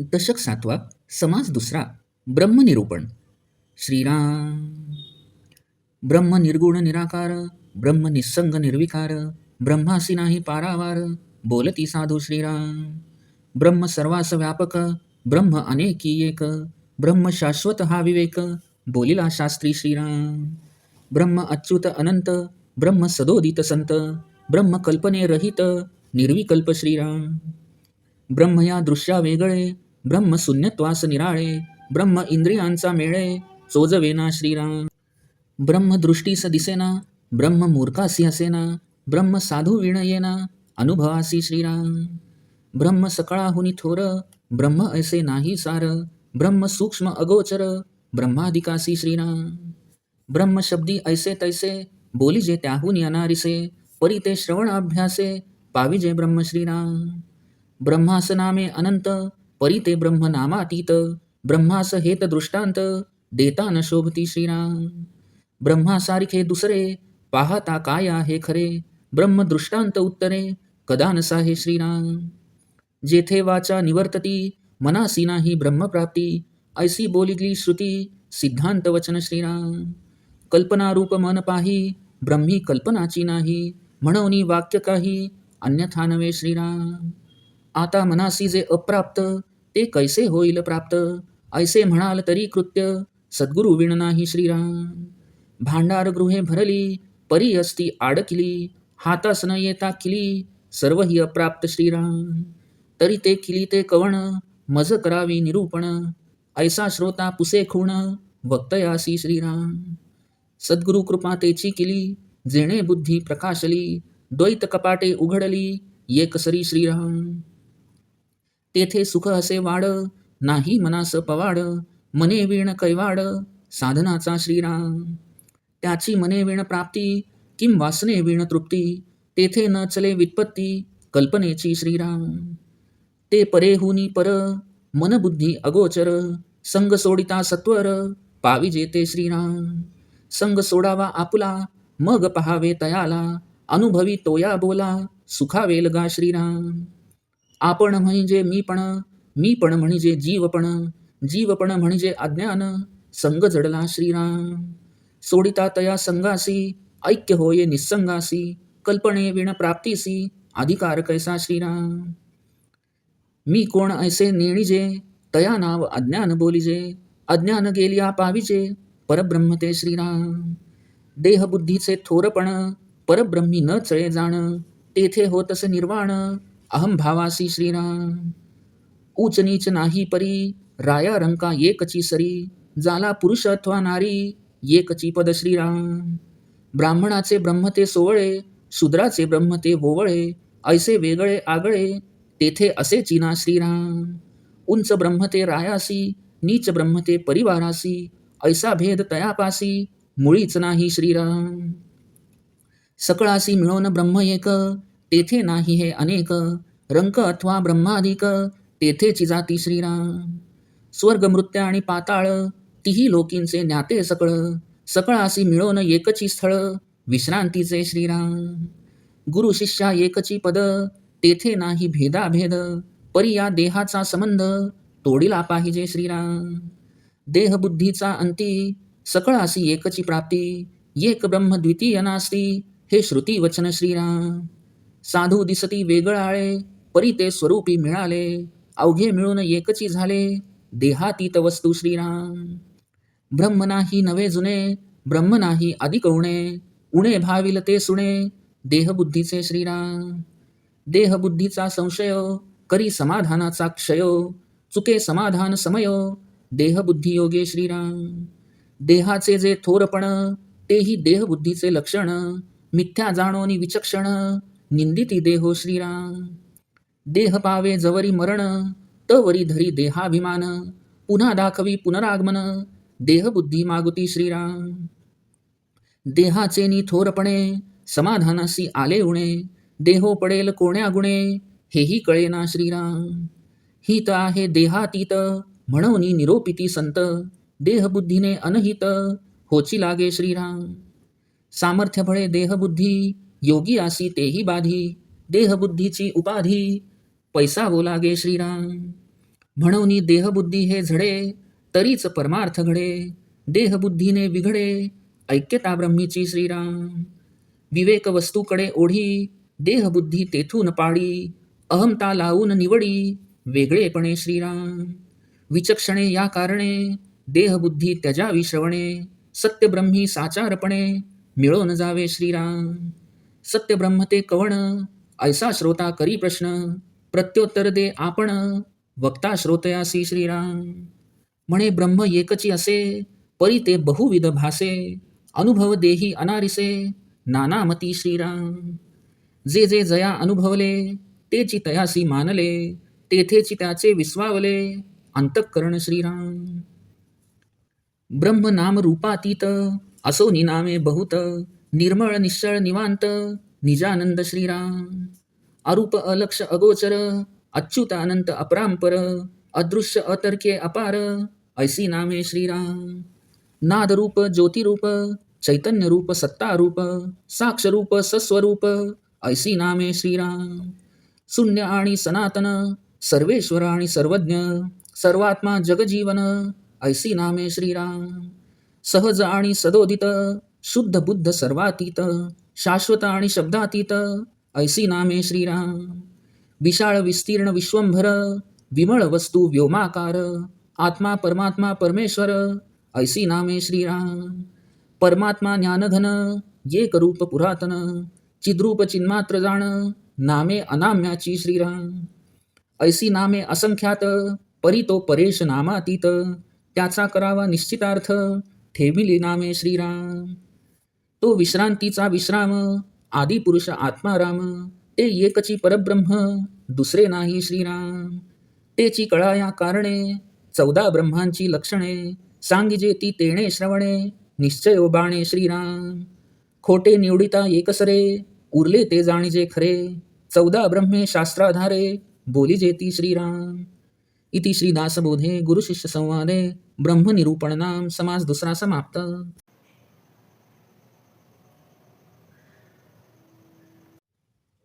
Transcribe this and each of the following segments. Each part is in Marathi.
दशक सातवा समास दुसरा ब्रह्मनिरूपण श्रीराम. ब्रह्म निर्गुण निराकार ब्रह्म निस्संग निर्विकार ब्रह्मासी नाही पारावार बोलती साधू श्रीराम. ब्रह्म सर्वास व्यापक ब्रह्म अनेकी एक ब्रह्म शाश्वत हा विवेक बोलिला शास्त्री श्रीराम. ब्रह्म अच्युत अनंत ब्रह्म सदोदित संत ब्रह्म कल्पने रहित निर्विकल्प श्रीराम. ब्रह्म या दृश्या वेगळे ब्रह्म शून्यत्वास निराळे ब्रह्म इंद्रियांचा मेळे चोजवेना श्रीराम. ब्रह्म दृष्टीस दिसेना ब्रह्म मूर्खासी हसेना ब्रह्म साधू विण येना अनुभवासी श्रीराम. ब्रह्म सकळाहुनी थोर ब्रह्म ऐसे नाही सार ब्रह्म सूक्ष्म अगोचर ब्रह्माधिकासी श्रीराम. ब्रह्म शब्दी ऐसे तैसे बोलिजे त्याहून अनारिसे परी ते श्रवण अभ्यासे पाविजे ब्रह्म श्रीराम. ब्रह्मास नामे अनंत परी ते ब्रह्म नामातीत ब्रह्मास हेत दृष्टांत देता न शोभती श्रीराम। ब्रह्मासारखे दुसरे पाहता काय आहे खरे ब्रह्म दृष्टांत उत्तरे कदा नसा हे श्रीराम। जेथे वाचा निवर्तती मनासी नाही ब्रह्मप्राप्ती ऐसी बोलिली श्रुती सिद्धांत वचन श्रीराम। कल्पनारूप मन पाही ब्रह्मी कल्पनाची नाही म्हणून वाक्य काही अन्यथा नवे श्रीराम। आता मनासी जे अप्राप्त ते कैसे होईल प्राप्त? ऐसे म्हणाल तरी कृत्य सद्गुरु विण नाही श्रीराम. भांडार गृहे भरली परी असती आडकिली हातास न येता किली सर्व ही अप्राप्त श्रीराम. तरी ते किली ते कवण मज करावी निरूपण ऐसा श्रोता पुसे खूण वक्तयासी श्रीराम. सद्गुरु कृपा तेची किली जेणे बुद्धी प्रकाशली द्वैत कपाटे उघडली एकसरी श्रीराम. तेथे सुख असे वाड नाही मनास पवाड मने वीण कैवाड साधनाचा श्रीराम. त्याची मने वीण प्राप्ती किं वासने वीण तृप्ती तेथे न चले वित्पत्ती कल्पनेची श्रीराम. ते परेहुनी पर मनबुद्धी अगोचर संग सोडिता सत्वर पाविजे ते श्रीराम. संग सोडावा आपुला मग पहावे तयाला अनुभवी तोया बोला सुखावेल गा श्रीराम. आपण म्हणजे मीपण मीपण म्हणजे जीवपण जीवपण म्हणजे अज्ञान. संग जडला श्रीराम. सोडिता तया संगासी ऐक्य होये निसंगासी कल्पने विण प्राप्तीसी अधिकार कैसा श्रीराम? मी कोण ऐसे नेणिजे तया नाव अज्ञान बोलिजे अज्ञान गेलिया पाविजे परब्रह्म ते श्रीराम. देहबुद्धीचे थोरपण परब्रह्मी न चळे जाण तेथे होतस निर्वाण अहम भावासी श्रीराम। ऊच नीच नाही परी राया रंका एकची सरी जाला पुरुष अथवा नारी एकची पद श्रीराम। ब्राह्मणाचे ब्रह्म ते सोवळे शूद्राचे ब्रह्म ते वोवळे ऐसे वेगळे आगळे तेथे असे चिना श्रीराम। उंच ब्रह्म ते रायासी नीच ब्रह्म ते परिवारासी ऐसा भेद तयापासी मुळीच नाही श्रीराम। सकळासी मिळवून ब्रह्म एक तेथे नाही हे अनेक. रंक अथवा ब्रह्माधिक तेथेची जाती श्रीराम. स्वर्ग मृत्य आणि पाताळ तिही लोकींचे ज्ञाते सकळ. सकळासी मिळोन एकची स्थळ विश्रांतीचे श्रीराम. गुरु शिष्या एकची पद तेथे नाही भेदाभेद. परी या देहाचा संबंध तोडिला पाहिजे श्रीराम. देहबुद्धीचा अंती सकळासी एकची प्राप्ती. एक ब्रह्म द्वितीय नास्ती हे श्रुती वचन श्रीराम. साधू दिसती वेगळाळे परी ते स्वरूपी मिळाले अवघे मिळून एकची झाले देहातीत वस्तू श्रीराम. ब्रह्म नाही नवे जुने ब्रह्म नाही अधिक उणे उणे भाविल ते सुणे देहबुद्धीचे श्रीराम. देहबुद्धीचा संशय करी समाधानाचा क्षय चुके समाधान समय देहबुद्धी योगे श्रीराम. देहाचे जे थोरपण तेही देहबुद्धीचे लक्षण मिथ्या जाणोनी विचक्षण निंदिती देहो श्रीराम. देह पावे जवरी मरण तवरी धरी देहाभिमान. पुन्हा दाखवी पुनरागमन देहबुद्धी मागुती श्रीराम. देहाचे नि थोरपणे समाधानासी आले उणे. देहो पडेल कोण्या गुणे हेही कळेना श्रीराम. हित आहे देहातीत म्हणून निरोपिती संत. देहबुद्धीने अनहित होची लागे श्रीराम. सामर्थ्यफळे देहबुद्धी योगी आसी तेही बाधी देहबुद्धीची उपाधी. पैसा लागे श्रीराम. म्हणून देहबुद्धी हे झडे तरीच परमार्थ घडे. देहबुद्धीने बिघडे ऐक्यता ब्रह्मीची श्रीराम. विवेक वस्तूकडे ओढी देहबुद्धी तेथून पाडी. अहमता लावून निवडी वेगळेपणे श्रीराम. विचक्षणे या कारणे देहबुद्धी त्यजावी श्रवणे सत्यब्रह्मी साचारपणे मिळून जावे श्रीराम. सत्यब्रह्म ते कवण ऐसा श्रोता करी प्रश्न प्रत्योत्तर दे आपण वक्ता श्रोतयासी श्रीराम. म्हणे ब्रह्म एकची असे परी ते बहुविध भासे अनुभव देही अनारिसे नानामती श्रीराम. जे जे जया अनुभवले तेची तयासी मानले तेथेची त्याचे विस्वावले अंतःकरण श्रीराम. ब्रह्म नाम रूपातीत असो निनामे बहुत निर्मळ निश्चळ निवांत निजानंद श्रीराम. अरूप अलक्ष अगोचर अच्युत अनंत अपरांपर अदृश्य अतर्के अपार ऐसी नामे श्रीराम. नादरूप ज्योतिरूप चैतन्यरूप सत्तारूप साक्षरूप सस्वरूप ऐसी नामे श्रीराम. शून्य आणि सनातन सर्वेश्वर आणि सर्वज्ञ सर्वात्मा जगजीवन ऐसी नामे श्रीराम. सहज आणि सदोदित शुद्ध बुद्ध सर्वातीत शाश्वत आणि शब्दातीत ऐसी नामे श्रीराम। विशाळ विस्तीर्ण विश्वंभर विमळ वस्तू व्योमाकार आत्मा परमात्मा परमेश्वर ऐसी नामे श्रीराम। परमात्मा ज्ञानधन एक रूप पुरातन चिद्रूप चिन्मात्र जाण नामे अनाम्याची श्रीराम। ऐसी नामे असंख्यात परी तो परेश नामातीत त्याचा करावा निश्चितार्थ ठेविली नामे श्रीराम। तो विश्रांतीचा विश्राम आदिपुरुष आत्माराम ते एकची परब्रह्म दुसरे नाही श्रीराम. तेची कळा या कारणे चौदा ब्रह्मांची लक्षणे सांगिजे ती तेणे श्रवणे निश्चय बाणे श्रीराम. खोटे निवडिता एकसरे उरले ते जाणीजे खरे चौदा ब्रह्मे शास्त्राधारे बोलिजे ती श्रीराम. इति श्रीदासबोधे गुरुशिष्य संवादे ब्रह्मनिरूपणनाम समास दुसरा समाप्त.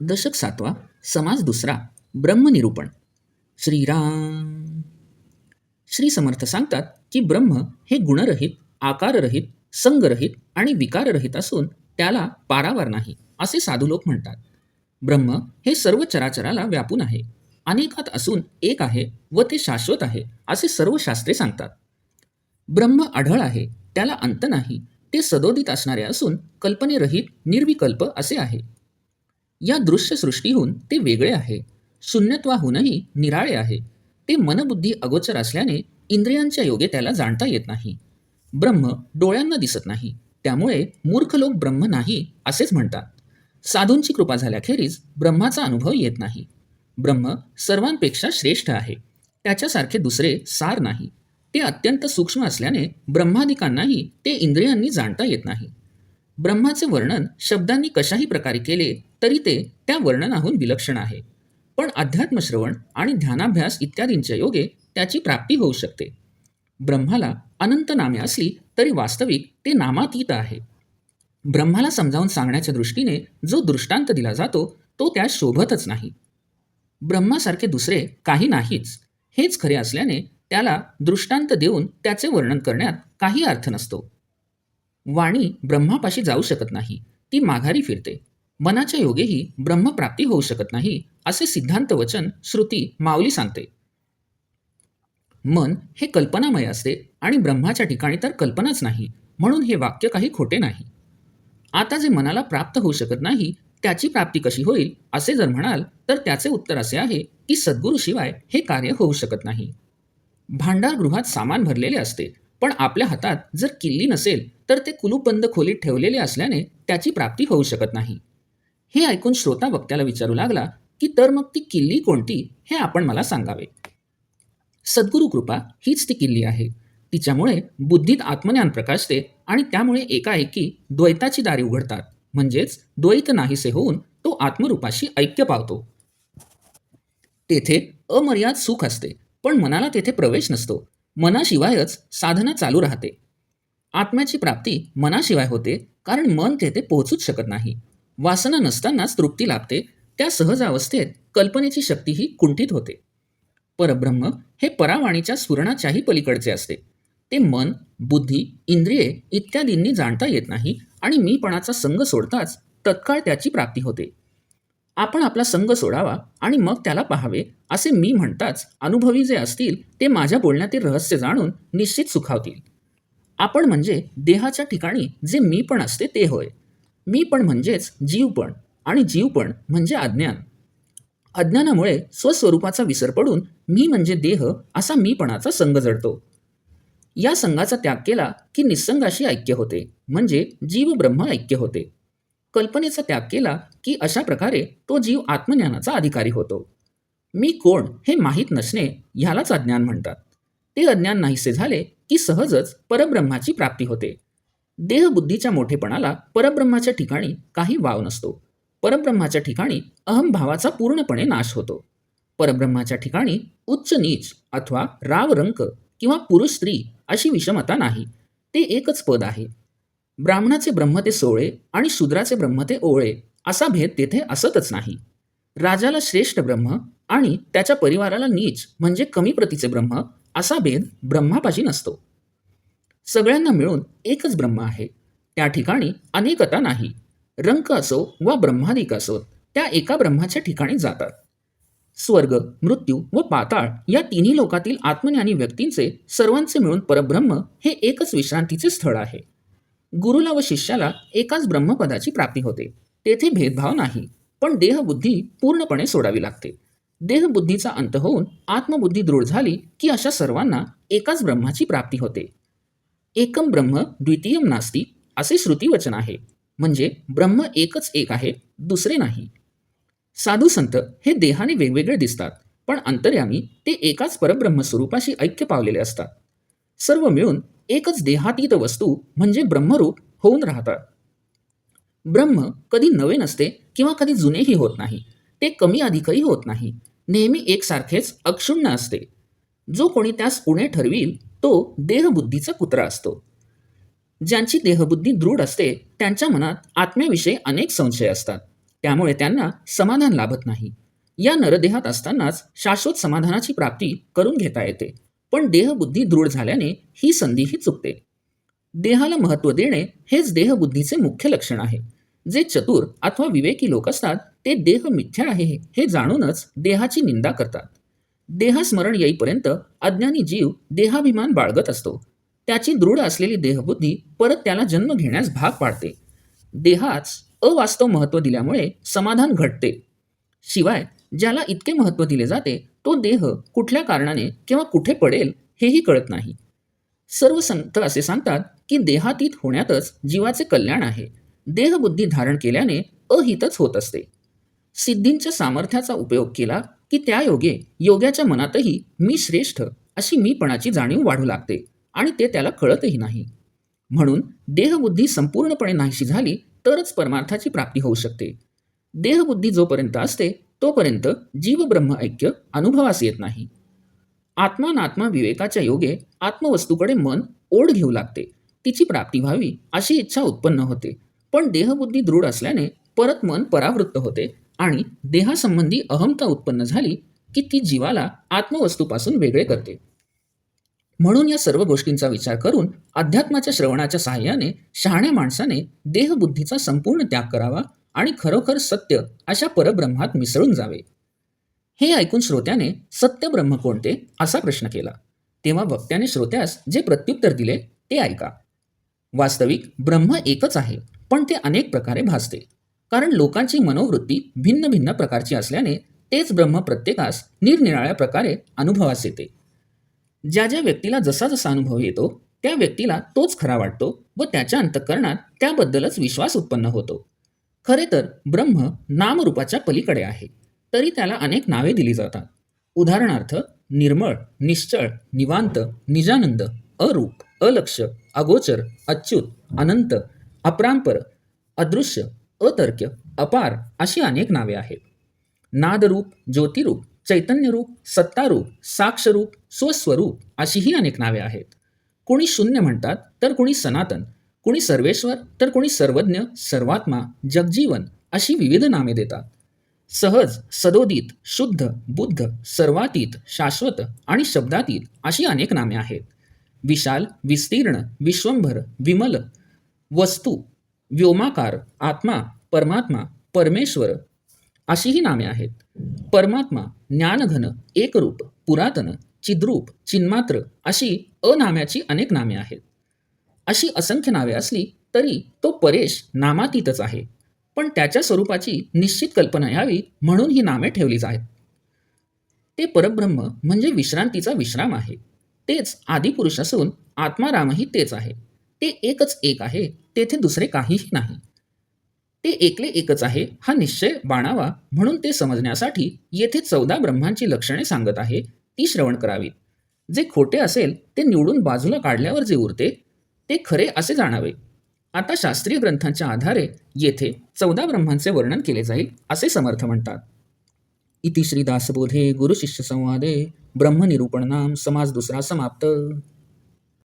दशक सातवा समाज दुसरा ब्रह्मनिरूपण. श्रीराम. श्री समर्थ सांगतात की ब्रह्म हे गुणरहित आकाररहित संगरहित आणि विकाररहित असून त्याला पारावार नाही असे साधू लोक म्हणतात. ब्रह्म हे सर्व चराचराला व्यापून आहे अनेकात असून एक आहे व ते शाश्वत आहे असे सर्व शास्त्रे सांगतात. ब्रह्म आढळ आहे त्याला अंत नाही ते सदोदित असणारे असून कल्पनेरहित निर्विकल्प असे आहे. या दृश्य सृष्टीहून ते वेगळे आहे. शून्यत्वाहूनही निराळे आहे. ते मनबुद्धी अगोचर असल्याने इंद्रियांच्या योगे त्याला जाणता येत नाही. ब्रह्म डोळ्यांना दिसत नाही. त्यामुळे मूर्ख लोक ब्रह्म नाही असेच म्हणतात. साधूंची कृपा झाल्याखेरीज ब्रह्माचा अनुभव येत नाही. ब्रह्म सर्वांपेक्षा श्रेष्ठ आहे. त्याच्यासारखे दुसरे सार नाही. ते अत्यंत सूक्ष्म असल्याने ब्रह्मादिकांनाही ते इंद्रियांनी जाणता येत नाही. ब्रह्माचे वर्णन शब्दांनी कशाही प्रकारे केले तरी ते त्या वर्णनाहून विलक्षण आहे. पण अध्यात्मश्रवण आणि ध्यानाभ्यास इत्यादींच्या योगे त्याची प्राप्ती होऊ शकते. ब्रह्माला अनंत नामे असली तरी वास्तविक ते नामातीत आहे. ब्रह्माला समजावून सांगण्याच्या दृष्टीने जो दृष्टांत दिला जातो तो त्या शोभतच नाही. ब्रह्मासारखे दुसरे काही नाहीच. हेच खरे असल्याने त्याला दृष्टांत देऊन त्याचे वर्णन करण्यात काही अर्थ नसतो. वाणी ब्रह्मापाशी जाऊ शकत नाही. ती माघारी फिरते. मनाच्या योगेही ब्रह्मप्राप्ती होऊ शकत नाही असे सिद्धांत वचन श्रुती माऊली सांगते. मन हे कल्पनामय असते आणि ब्रह्माच्या ठिकाणी तर कल्पनाच नाही म्हणून हे वाक्य काही खोटे नाही. आता जे मनाला प्राप्त होऊ शकत नाही त्याची प्राप्ती कशी होईल असे जर म्हणाल तर त्याचे उत्तर असे आहे की सद्गुरूशिवाय हे कार्य होऊ शकत नाही. भांडारगृहात सामान भरलेले असते पण आपल्या हातात जर किल्ली नसेल तर ते कुलूपबंद खोलीत ठेवलेले असल्याने त्याची प्राप्ती होऊ शकत नाही. हे ऐकून श्रोता वक्त्याला विचारू लागला की तर मग ती किल्ली कोणती हे आपण मला सांगावे. सद्गुरू कृपा हीच ती किल्ली आहे. तिच्यामुळे बुद्धीत आत्मज्ञान प्रकाशते आणि त्यामुळे एकाएकी द्वैताची दारी उघडतात. म्हणजेच द्वैत नाहीसे होऊन तो आत्मरूपाशी ऐक्य पावतो. तेथे अमर्याद सुख असते पण मनाला तेथे प्रवेश नसतो. मनाशिवायच साधना चालू राहते. आत्म्याची प्राप्ती मनाशिवाय होते कारण मन तेथे पोहोचूच शकत नाही. वासना नसतानाच तृप्ती लाभते त्या सहज अवस्थेत कल्पनेची शक्तीही कुंठित होते. परब्रह्म हे परावाणीच्या स्फुरणाच्याही पलीकडचे असते. ते मन बुद्धी इंद्रिये इत्यादींनी जाणता येत नाही आणि मीपणाचा संग सोडताच तत्काळ त्याची प्राप्ती होते. आपण आपला संग सोडावा आणि मग त्याला पाहावे असे मी म्हणताच अनुभवी जे असतील ते माझ्या बोलण्यातील रहस्य जाणून निश्चित सुखावतील. आपण म्हणजे देहाच्या ठिकाणी जे मी पण असते ते होय. मी पण म्हणजेच जीवपण आणि जीवपण म्हणजे अज्ञान. अज्ञानामुळे स्वस्वरूपाचा विसर पडून मी म्हणजे देह असा मीपणाचा संघ जडतो. या संघाचा त्याग केला की निसंगाशी ऐक्य होते म्हणजे जीव ब्रह्म ऐक्य होते. कल्पनेचा त्याग केला की अशा प्रकारे तो जीव आत्मज्ञानाचा अधिकारी होतो. मी कोण हे माहीत नसणे ह्यालाच अज्ञान म्हणतात. ते अज्ञान नाहीसे झाले की सहजच परब्रह्माची प्राप्ती होते. देहबुद्धीच्या मोठेपणाला परब्रह्माच्या ठिकाणी काही वाव नसतो. परब्रह्माच्या ठिकाणी अहमभावाचा पूर्णपणे नाश होतो. परब्रह्माच्या ठिकाणी उच्च नीच अथवा राव रंक किंवा पुरुष स्त्री अशी विषमता नाही. ते एकच पद आहे. ब्राह्मणाचे ब्रह्म ते सोळे आणि शूद्राचे ब्रह्म ते ओळे असा भेद तेथे असतच नाही. राजाला श्रेष्ठ ब्रह्म आणि त्याच्या परिवाराला नीच म्हणजे कमी प्रतीचे ब्रह्म असा भेद ब्रह्मापाशी नसतो. सगळ्यांना मिळून एकच ब्रह्म आहे. त्या ठिकाणी अनेकता नाही. रंक असो वा ब्रह्मादिक असो त्या एका ब्रह्माच्या ठिकाणी जातात. स्वर्ग मृत्यू व पाताळ या तिन्ही लोकातील आत्मज्ञानी व्यक्तींचे सर्वांचे मिळून परब्रह्म हे एकच विश्रांतीचे स्थळ आहे. गुरुला व शिष्याला एकाच ब्रह्मपदाची प्राप्ती होते. तेथे भेदभाव नाही पण देहबुद्धी पूर्णपणे सोडावी लागते. देहबुद्धीचा अंत होऊन आत्मबुद्धी दृढ झाली की अशा सर्वांना एकाच ब्रह्माची प्राप्ती होते. एकम ब्रह्म द्वितीयम नास्ती असे श्रुतीवचन आहे. म्हणजे ब्रह्म एकच एक आहे दुसरे नाही. साधू संत हे देहाने वेगवेगळे दिसतात पण अंतर्यामी ते एकाच परब्रह्म स्वरूपाशी ऐक्य पावलेले असतात. सर्व मिळून एकच देहातीत वस्तू म्हणजे ब्रह्मरूप होऊन राहतात. ब्रह्म कधी नवे नसते किंवा कधी जुनेही होत नाही. ते कमी अधिकही होत नाही. नेहमी एकसारखेच अक्षुण्ण असते. जो कोणी त्यास उणे ठरवील तो देहबुद्धीचा कुत्रा असतो. ज्यांची देहबुद्धी दृढ असते त्यांच्या मनात आत्म्याविषयी अनेक संशय असतात. त्यामुळे त्यांना समाधान लाभत नाही. या नरदेहात असतानाच शाश्वत समाधानाची प्राप्ती करून घेता येते. पण देहबुद्धी दृढ झाल्याने ही संधीही चुकते. देहाला महत्त्व देणे हेच देहबुद्धीचे मुख्य लक्षण आहे. जे चतुर अथवा विवेकी लोक असतात ते देह मिथ्या आहे हे जाणूनच देहाची निंदा करतात. देहास्मरण येईपर्यंत अज्ञानी जीव देहाभिमान बाळगत असतो. त्याची दृढ असलेली देहबुद्धी परत त्याला जन्म घेण्यास भाग पाडते. देहाच अवास्तव महत्त्व दिल्यामुळे समाधान घटते. शिवाय ज्याला इतके महत्त्व दिले जाते तो देह कुठल्या कारणाने किंवा कुठे पडेल हेही कळत नाही. सर्व संत असे सांगतात की देहातीत होण्यातच जीवाचे कल्याण आहे. देहबुद्धी धारण केल्याने अहितच होत असते. सिद्धींच्या सामर्थ्याचा उपयोग केला की त्या योगे योग्याच्या मनातही मी श्रेष्ठ अशी मीपणाची जाणीव वाढू लागते आणि ते त्याला कळतही नाही. म्हणून देहबुद्धी संपूर्णपणे नाहीशी झाली तरच परमार्थाची प्राप्ती होऊ शकते. देहबुद्धी जोपर्यंत असते तोपर्यंत जीवब्रह्म ऐक्य अनुभवास येत नाही. आत्मानात्मा विवेकाच्या योगे आत्मवस्तूकडे मन ओढ घेऊ लागते. तिची प्राप्ती व्हावी अशी इच्छा उत्पन्न होते. पण देहबुद्धी दृढ असल्याने परत मन परावृत्त होते आणि देहासंबंधी अहमता उत्पन्न झाली की ती जीवाला आत्मवस्तूपासून वेगळे करते. म्हणून या सर्व गोष्टींचा विचार करून अध्यात्माच्या श्रवणाच्या सहाय्याने शहाण्या माणसाने देहबुद्धीचा संपूर्ण त्याग करावा आणि खरोखर सत्य अशा परब्रह्मात मिसळून जावे. हे ऐकून श्रोत्याने सत्य ब्रह्म कोणते? असा प्रश्न केला. तेव्हा वक्त्याने श्रोत्यास जे प्रत्युत्तर दिले ते ऐका. वास्तविक ब्रह्म एकच आहे. पण ते अनेक प्रकारे भासते. कारण लोकांची मनोवृत्ती भिन्न भिन्न प्रकारची असल्याने तेच ब्रह्म प्रत्येकास निरनिराळ्या प्रकारे अनुभवास येते. ज्या ज्या व्यक्तीला जसा जसा अनुभव येतो त्या व्यक्तीला तोच खरा वाटतो व त्याच्या अंतःकरणात त्याबद्दलच विश्वास उत्पन्न होतो. खरे तर ब्रह्म नामरूपाच्या पलीकडे आहे तरी त्याला अनेक नावे दिली जातात. उदाहरणार्थ निर्मळ निश्चळ निवांत निजानंद अरूप अलक्ष अगोचर अच्युत अनंत अपरांपर अदृश्य अतर्क्य अपार अशी अनेक नावे आहेत. नादरूप ज्योतिरूप चैतन्यरूप सत्तारूप साक्षरूप स्वस्वरूप अशीही अनेक नावे आहेत. कोणी शून्य म्हणतात तर कोणी सनातन. कोणी सर्वेश्वर तर कोणी सर्वज्ञ सर्वात्मा जगजीवन अशी विविध नामे देतात. सहज सदोदित शुद्ध बुद्ध सर्वातीत शाश्वत आणि शब्दातीत अशी अनेक नामे आहेत. विशाल विस्तीर्ण विश्वंभर विमल वस्तू व्योमाकार आत्मा परमात्मा परमेश्वर अशी ही नामे आहेत. परमात्मा ज्ञानघन एकरूप पुरातन चिद्रूप चिन्मात्र अशी अनाम्याची अनेक नामे आहेत. अशी असंख्य नावे असली तरी तो परेश नामातीतच आहे. पण त्याच्या स्वरूपाची निश्चित कल्पना यावी म्हणून ही नामे ठेवलीच आहेत. ते परब्रह्म म्हणजे विश्रांतीचा विश्राम आहे. तेच आदिपुरुष असून आत्मारामही तेच आहे. ते एकच एक आहे तेथे दुसरे काहीही नाही. ते एकले एकच आहे हा निश्चय बाणावा म्हणून ते समजण्यासाठी येथे चौदा ब्रह्मांची लक्षणे सांगत आहे ती श्रवण करावीत. जे खोटे असेल ते निवडून बाजूला काढल्यावर जे उरते ते खरे असे जाणावे. आता शास्त्रीय ग्रंथांच्या आधारे येथे चौदा ब्रह्मांचे वर्णन केले जाईल असे समर्थ म्हणतात. इति श्री दासबोधे गुरुशिष्य संवादे ब्रह्मनिरूपण नाम समाज दुसरा समाप्त.